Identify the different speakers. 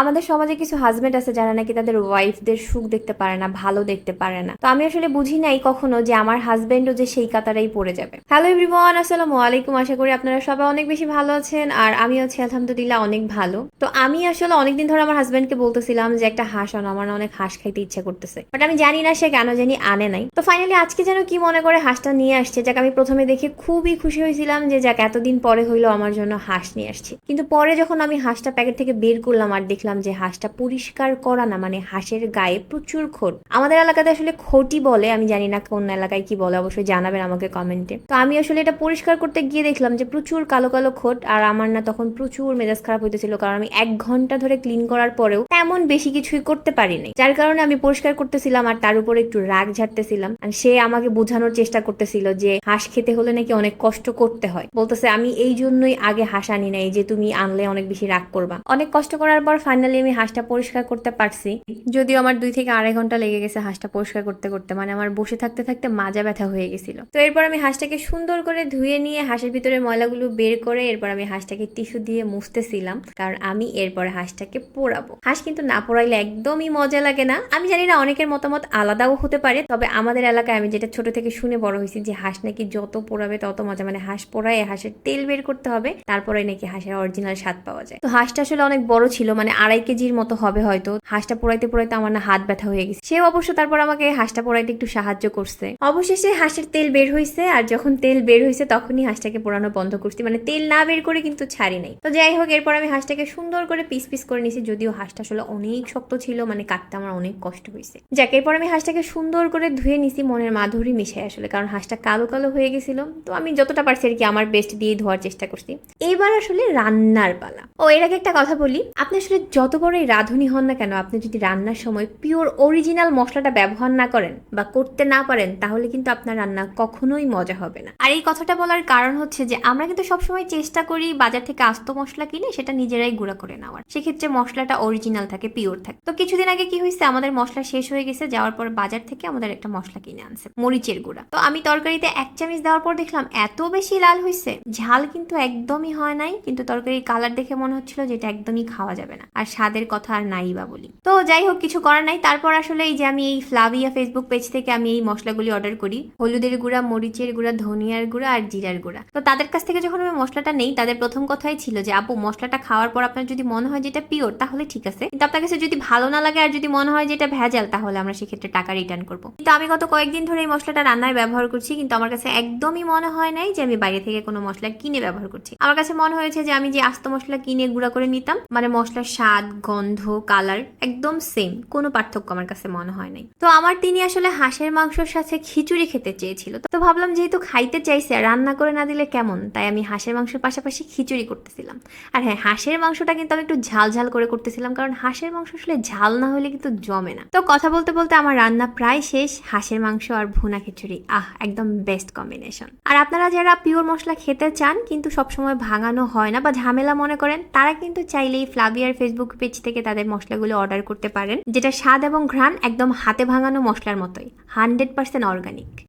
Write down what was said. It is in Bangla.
Speaker 1: আমাদের সমাজে কিছু হাজবেন্ড আছে যারা নাকি তাদের ওয়াইফদের সুখ দেখতে পারে না, ভালো দেখতে পারে না। তো আমি আসলে বুঝি নাই কখনো যে আমার হাজবেন্ডও যে সেই কাতারেই পড়ে যাবে। হ্যালো এভরিওয়ান আসসালামু আলাইকুম। আশা করি আপনারা সবাই অনেক বেশি ভালো আছেন আর আমি আছি, আলহামদুলিল্লাহ, অনেক ভালো। তো আমি আসলে অনেকদিন ধরে আমার হাজবেন্ডকে বলতেছিলাম যে একটা হাঁস আনো, আমার অনেক হাঁস খাইতে ইচ্ছা করতেছে। বাট আমি জানি না সে কেন জানি আনে নাই। তো ফাইনালি আজকে যেন কি মনে করে হাঁসটা নিয়ে আসছে, যাক আমি প্রথমে দেখে খুবই খুশি হয়েছিলাম যে যাক এতদিন পরে হইল আমার জন্য হাঁস নিয়ে আসছে। কিন্তু পরে যখন আমি হাঁসটা প্যাকেট থেকে বের করলাম আর দেখলাম যে হাঁসটা পরিষ্কার করা না মানে হাঁসের গায়ে প্রচুর খোট আমাদের এলাকাতে আসলে খোটি বলে, আমি জানি না কোন এলাকায় কি বলে, অবশ্যই জানাবেন আমাকে কমেন্টে। তো আমি আসলে এটা পরিষ্কার করতে গিয়ে দেখলাম যে প্রচুর কালো কালো খোট আর আমার না তখন প্রচুর মেজাজ খারাপ হইতেছিল, কারণ আমি এক ঘণ্টা ধরে ক্লিন করার পরেও তেমন বেশি কিছুই করতে পারিনি যার কারণে আমি পরিষ্কার করতেছিলাম, আর তার উপরে একটু রাগ ঝাড়তেছিলাম, আর সে আমাকে বোঝানোর চেষ্টা করতেছিল যে হাঁস খেতে হলে নাকি অনেক কষ্ট করতে হয়। বলতেছে, আমি এই জন্যই আগে হাঁস আনি নাই যে তুমি আনলে অনেক বেশি রাগ করবা। অনেক কষ্ট করার পর ফাইনালি আমি হাঁসটা পরিষ্কার করতে পারছি। যদিও আমার দুই থেকে আড়াই ঘণ্টা লেগে গেছে হাঁসটা পরিষ্কার করতে করতে মানে আমার বসে থাকতে থাকতে মাজা ব্যথা হয়ে গেছিল। তো এরপর আমি হাঁসটাকে সুন্দর করে ধুয়ে নিয়ে হাঁসের ভিতরে ময়লাগুলো বের করে এরপর আমি হাঁসটাকে টিস্যু দিয়ে মুছতেছিলাম, কারণ আমি এরপরে হাঁসটাকে পোড়াবো। হাঁস কিন্তু না পোড়াইলে একদমই মজা লাগে না। আমি জানি না অনেকের মতামত আলাদাও হতে পারে, তবে আমাদের এলাকায় আমি যেটা ছোট থেকে শুনে বড় হয়েছি যে হাঁস নাকি যত পোড়াবে তত মজা মানে হাঁস পোড়ায় হাঁসের তেল বের করতে হবে, তারপরে নাকি হাঁসের অরিজিনাল স্বাদ পাওয়া যায়। তো হাঁসটা আসলে অনেক বড় ছিল মানে আড়াই কেজির মতো হবে হয়তো। হাঁসটা পোড়াইতে পোড়াইতে আমার না হাত ব্যথা হয়ে গেছে। সে অবশ্য তারপর আমাকে হাঁসটা পোড়াইতে একটু সাহায্য করছে। অবশেষে হাঁসের তেল বের হয়েছে আর যখন তেল বের হয়েছে তখনই হাঁসটাকে পোড়ানো বন্ধ করছি। মানে তেল না বের করে কিন্তু ছাড়ি নাই। তো যাই হোক, এরপর আমি হাঁসটাকে সুন্দর করে পিস পিস করে নিয়েছি, যদিও হাঁসটা আসলে অনেক শক্ত ছিল মানে কাটতে আমার অনেক কষ্ট হয়েছে যাক, এরপর আমি হাঁসটাকে সুন্দর করে ধুয়ে নিছি, মনের মাধুরী মিশাই আসলে, কারণ হাঁসটা কালো কালো হয়ে গেছিল। তো আমি যতটা পারছি আর কি আমার বেস্ট দিয়ে ধোয়ার চেষ্টা করছি। এবার আসলে রান্নার পালা। ও, এর আগে একটা কথা বলি। আপনি আসলে যত বড়ই রাঁধুনি হন না কেন, আপনি যদি রান্নার সময় পিওর অরিজিনাল মশলাটা ব্যবহার না করেন বা করতে না পারেন, তাহলে কিন্তু আপনার রান্না কখনোই মজা হবে না। আর এই কথাটা বলার কারণ হচ্ছে যে, আমরা কিন্তু সবসময় চেষ্টা করি বাজার থেকে আস্ত মশলা কিনে সেটা নিজেরাই গুঁড়া করে নেওয়ার। সেক্ষেত্রে মশলাটা অরিজিনাল থাকে পিওর থাকে। তো কিছুদিন আগে কি হয়েছে, আমাদের মশলা শেষ হয়ে গেছে, যাওয়ার পর বাজার থেকে আমাদের একটা মশলা কিনে আনছে, মরিচের গুঁড়া। তো আমি তরকারিতে এক চামচ দেওয়ার পর দেখলাম, এত বেশি লাল হয়েছে ঝাল কিন্তু একদমই হয় নাই, কিন্তু তরকারির কালার দেখে মনে হচ্ছিল যে এটা একদমই খাওয়া যাবে না। আর স্বাদের কথা আর নাই বা বলি। তো যাই হোক, কিছু করার নাই। তারপর আসলে এই যে আমি এই ফ্লাভিয়া ফেসবুক পেজ থেকে আমি এই মশলাগুলি অর্ডার করি। হলুদের গুঁড়া, মরিচের গুঁড়া, ধনিয়ার গুঁড়া আর জিরার গুঁড়া। তো তাদের কাছ থেকে যখন আমি মশলাটা নেই, তাদের প্রথম কথাই ছিল যে, আপু, মশলাটা খাওয়ার পর আপনার যদি মনে হয় যে এটা পিওর তাহলে ঠিক আছে। কিন্তু আপনার কাছে যদি ভালো না লাগে আর যদি মনে হয় যে এটা ভেজাল, তাহলে আমরা সেক্ষেত্রে টাকা রিটার্ন করব। কিন্তু আমি গত কয়েকদিন ধরে এই মশলাটা রান্নায় ব্যবহার করছি, কিন্তু আমার কাছে একদমই মনে হয় নাই যে আমি বাইরে থেকে কোনো মশলা কিনে ব্যবহার করছি। আমার কাছে মনে হয়েছে যে আমি যে আস্ত মশলা কিনে গুঁড়া করে নিতাম মানে মশলার স্বাদ, গন্ধ কালার একদম সেম কোনো পার্থক্য আমার কাছে মনে হয় নাই। তো আমার তিনি আসলে হাঁসের মাংসর সাথে খিচুড়ি খেতে চেয়েছিল। তো ভাবলাম যেহেতু খাইতে চাইছে রান্না করে না দিলে কেমন? তাই আমি হাঁসের মাংসের পাশাপাশি খিচুড়ি করতেছিলাম। আর হ্যাঁ হাঁসের মাংসটা কিন্তু আমি একটু ঝাল ঝাল করে করতেছিলাম, কারণ হাঁসের মাংস আসলে ঝাল না হলে কিন্তু জমে না। তো কথা বলতে বলতে আমার রান্না প্রায় শেষ। হাঁসের মাংস আর ভুনা খিচুড়ি, আহ, একদম বেস্ট কম্বিনেশন আর আপনারা যারা পিওর মশলা খেতে চান, কিন্তু সবসময় ভাঙানো হয় না বা ঝামেলা মনে করেন, তারা কিন্তু চাইলেই ফ্লাভিয়ার ফেসবুক পেজ থেকে তাদের মশলাগুলো অর্ডার করতে পারেন, যেটা স্বাদ এবং ঘ্রাণ একদম হাতে ভাঙানো মশলার মতোই হান্ড্রেড পার্সেন্ট অর্গানিক